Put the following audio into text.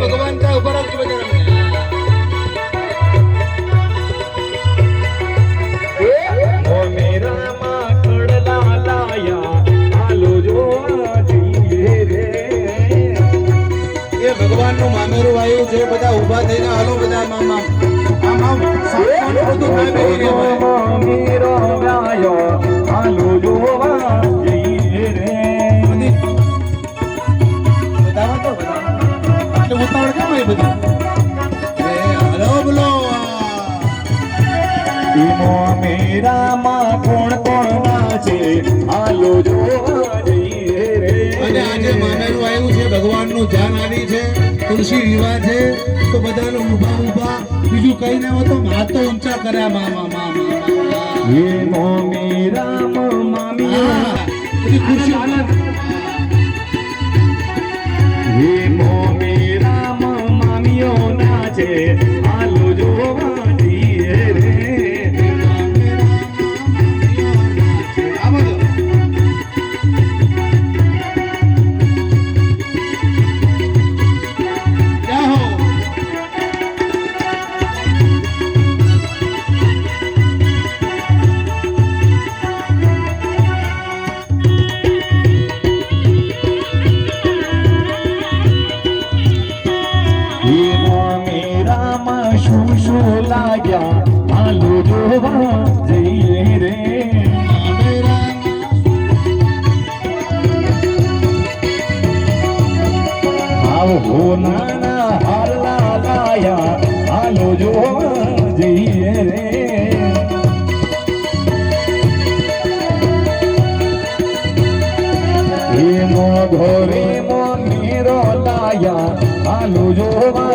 ભગવાન ત્યાં ઊભા રાખજો મામેરું આવ્યું બધા ઊભા થઈને હાલો બધા આમ આમ આમ આમ બધું ના રહેવાય. ઉતાવળ કેમ આવી બધી? બોલો. ઈમો મેરામાં કોણ કોણ નાચે આલો જોવા અને આજે મામેરું આવ્યું છે ભગવાનનું ધ્યાન આવી છે. તુલસી વિવાહ છે તો બધાને ઊભા ઊભા. બીજું કઈ ના હોય તો હાથ ઊંચા કર્યા મામા મામા હે મા, રામ મામી. મેરામ મામીઓ હા, ખુરશીઓ ઈમો મામીઓ નાચે সুসো লাগা ভালো জোবা যাইলে রে। হো না না হার লাগায়া ভালো জোবা যাইলে রে। ঘরে মনে রলায়া ভালো জোবা